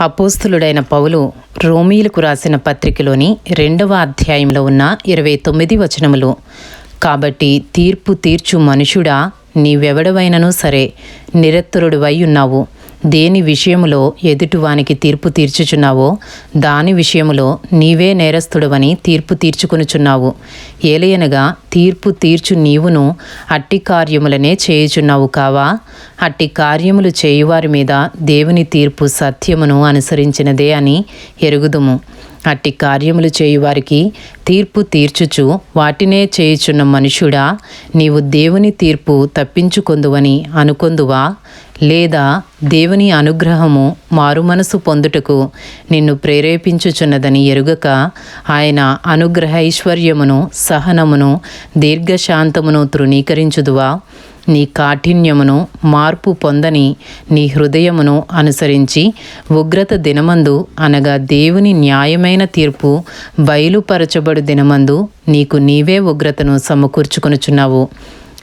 అపోస్తులుడైన పౌలు రోమీలకు రాసిన పత్రికలోని రెండవ అధ్యాయంలో ఉన్న ఇరవై తొమ్మిది వచనములు. కాబట్టి తీర్పు తీర్చు మనుషుడా నీవెవడవైనను సరే నిరత్తరుడివై ఉన్నావు. దేని విషయములో ఎదుటివానికి తీర్పు తీర్చుచున్నావో దాని విషయములో నీవే నేరస్తుడవని తీర్పు తీర్చుకొనుచున్నావు. ఏలయనగా తీర్పు తీర్చు నీవును అట్టి కార్యములనే చేయుచున్నావు కావా? అట్టి కార్యములు చేయువారి మీద దేవుని తీర్పు సత్యమును అనుసరించినదే అని ఎరుగుదుము. అట్టి కార్యములు చేయువారికి తీర్పు తీర్చుచు వాటినే చేయుచున్న మనుషుడా నీవు దేవుని తీర్పు తప్పించుకొందువని అనుకొందువా? లేదా దేవుని అనుగ్రహము మారుమనసు పొందుటకు నిన్ను ప్రేరేపించుచున్నదని ఎరుగక ఆయన అనుగ్రహైశ్వర్యమును సహనమును దీర్ఘశాంతమును తృణీకరించుదువా? నీ కాఠిన్యమును మార్పు పొందని నీ హృదయమును అనుసరించి ఉగ్రత దినమందు అనగా దేవుని న్యాయమైన తీర్పు బయలుపరచబడు దినమందు నీకు నీవే ఉగ్రతను సమకూర్చుకొనుచున్నావు.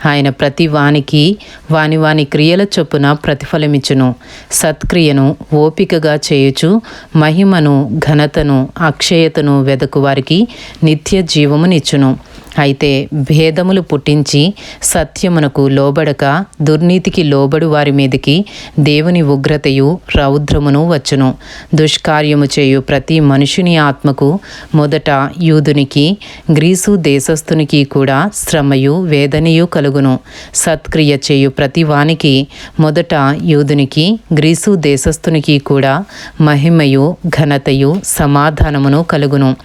ఆయన ప్రతి వానికి వాని వాని క్రియల చొప్పున ప్రతిఫలమిచ్చును. సత్క్రియను ఓపికగా చేయుచు మహిమను ఘనతను అక్షయతను వెదకు వారికి నిత్య జీవమునిచ్చును అయితే భేదములు పుట్టించి సత్యమునకు లోబడక దుర్నీతికి లోబడు వారి మీదకి దేవుని ఉగ్రతయు రౌద్రమును వచ్చును. దుష్కార్యము చేయు ప్రతి మనుషుని ఆత్మకు మొదట యూదునికి గ్రీసు దేశస్థునికి కూడా శ్రమయు వేదనయు కలుగును. సత్క్రియ చేయు ప్రతి వానికి మొదట యూదునికి గ్రీసు దేశస్థునికి కూడా మహిమయు ఘనతయు సమాధానమును కలుగును.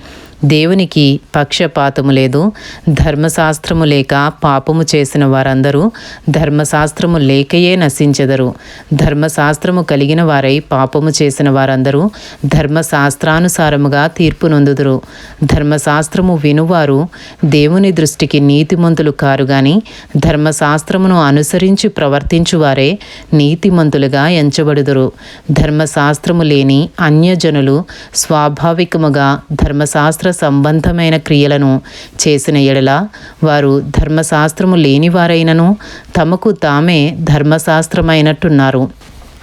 దేవునికి పక్షపాతము లేదు ధర్మశాస్త్రము లేక పాపము చేసిన వారందరూ ధర్మశాస్త్రము లేకయే నశించెదరు. ధర్మశాస్త్రము కలిగిన వారై పాపము చేసిన వారందరూ ధర్మశాస్త్రానుసారముగా తీర్పు నొందుదురు. ధర్మశాస్త్రము వినువారు దేవుని దృష్టికి నీతిమంతులు కారు గాని ధర్మశాస్త్రమును అనుసరించి ప్రవర్తించువారే నీతిమంతులుగా ఎంచబడుదురు. ధర్మశాస్త్రము లేని అన్యజనులు స్వాభావికముగా ధర్మశాస్త్ర సంబంధమైన క్రియలను చేసిన ఎడల వారు ధర్మశాస్త్రము లేనివారైనను తమకు తామే ధర్మశాస్త్రమైనట్టున్నారు.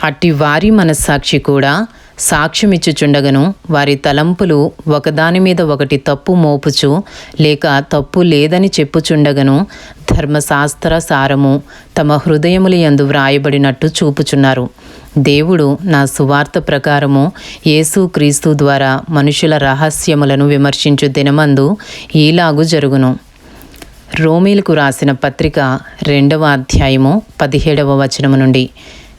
అట్టి వారి మనస్సాక్షి కూడా సాక్ష్యమిచ్చుచుండగను వారి తలంపులు ఒకదాని మీద ఒకటి తప్పు మోపుచు లేక తప్పు లేదని చెప్పుచుండగను ధర్మశాస్త్ర సారము తమ హృదయముల యందు వ్రాయబడినట్టు చూపుచున్నారు. దేవుడు నా సువార్త ప్రకారము యేసుక్రీస్తు ద్వారా మనుషుల రహస్యములను విమర్శించు దినమందు ఈలాగు జరుగును. రోమీలకు రాసిన పత్రిక రెండవ అధ్యాయము పదిహేడవ వచనము నుండి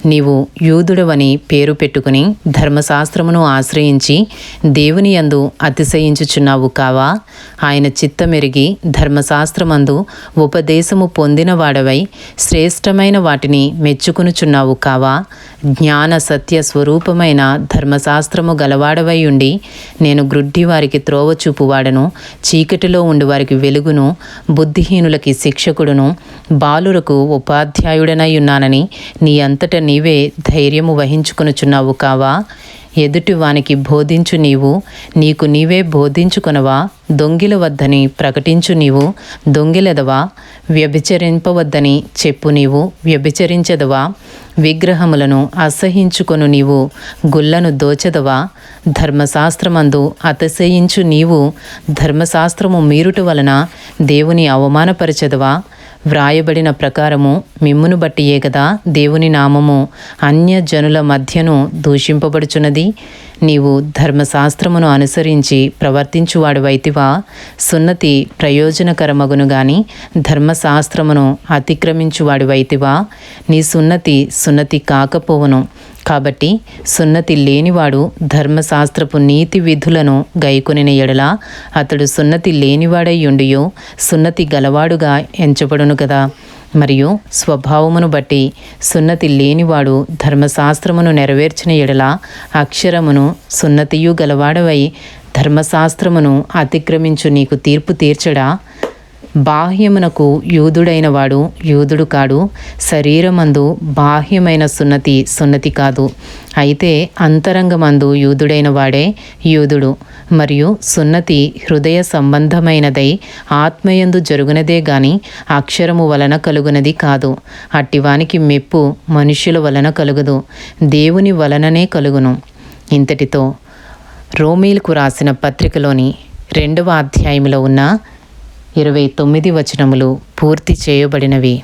నీవు యూదుడవని పేరు పెట్టుకుని ధర్మశాస్త్రమును ఆశ్రయించి దేవుని యందు అతిశయించుచున్నావు కావా? ఆయన చిత్తమెరిగి ధర్మశాస్త్రమందు ఉపదేశము పొందినవాడవై శ్రేష్టమైన వాటిని మెచ్చుకునుచున్నావు కావా? జ్ఞాన సత్య స్వరూపమైన ధర్మశాస్త్రము గలవాడవై ఉండి నేను గ్రుడ్డి వారికి త్రోవ చూపువాడను చీకటిలో ఉండి వారికి వెలుగును బుద్ధిహీనులకి శిక్షకుడును బాలురకు ఉపాధ్యాయుడనై ఉన్నానని నీ అంతట నీవే ధైర్యము వహించుకొనుచున్నావు కావా? ఎదుటి వానికి బోధించు నీవు నీకు నీవే బోధించుకునవా? దొంగిల వద్దని ప్రకటించు నీవు దొంగిలెదవా? వ్యభిచరింపవద్దని చెప్పు నీవు వ్యభిచరించదవా? విగ్రహములను అసహించుకొను నీవు గుల్లను దోచెదవా? ధర్మశాస్త్రమందు అతిశయించు నీవు ధర్మశాస్త్రము మీరుట వలన దేవుని అవమానపరచదవా? వ్రాయబడిన ప్రకారము మిమ్మును బట్టియే కదా దేవుని నామము. అన్య జనుల మధ్యను దూషింపబడుచున్నది. నీవు ధర్మశాస్త్రమును అనుసరించి ప్రవర్తించువాడువైతివా. సున్నతి ప్రయోజనకరమగును గాని ధర్మశాస్త్రమును అతిక్రమించువాడువైతివా. నీ సున్నతి సున్నతి కాకపోవును. కాబట్టి సున్నతి లేనివాడు ధర్మశాస్త్రపు నీతి విధులను గైకొనిన ఎడల అతడు సున్నతి లేనివాడై ఉండియో సున్నతి గలవాడుగా ఎంచబడును కదా మరియు స్వభావమును బట్టి సున్నతి లేనివాడు ధర్మశాస్త్రమును నెరవేర్చిన ఎడల అక్షరమును సున్నతియు గలవాడవై ధర్మశాస్త్రమును అతిక్రమించు నీకు తీర్పు తీర్చడా? బాహ్యమునకు యూదుడైన వాడు యూదుడు కాడు శరీరమందు బాహ్యమైన సున్నతి సున్నతి కాదు. అయితే అంతరంగమందు యూదుడైన వాడే యూదుడు మరియు సున్నతి హృదయ సంబంధమైనదై ఆత్మయందు జరుగునదే గాని అక్షరము వలన కలుగునది కాదు. అట్టివానికి మెప్పు మనుష్యుల వలన కలుగదు. దేవుని వలననే కలుగును. ఇంతటితో రోమీలకు రాసిన పత్రికలోని రెండవ అధ్యాయంలో ఉన్న ఇరవై తొమ్మిది వచనములు పూర్తి చేయబడినవి.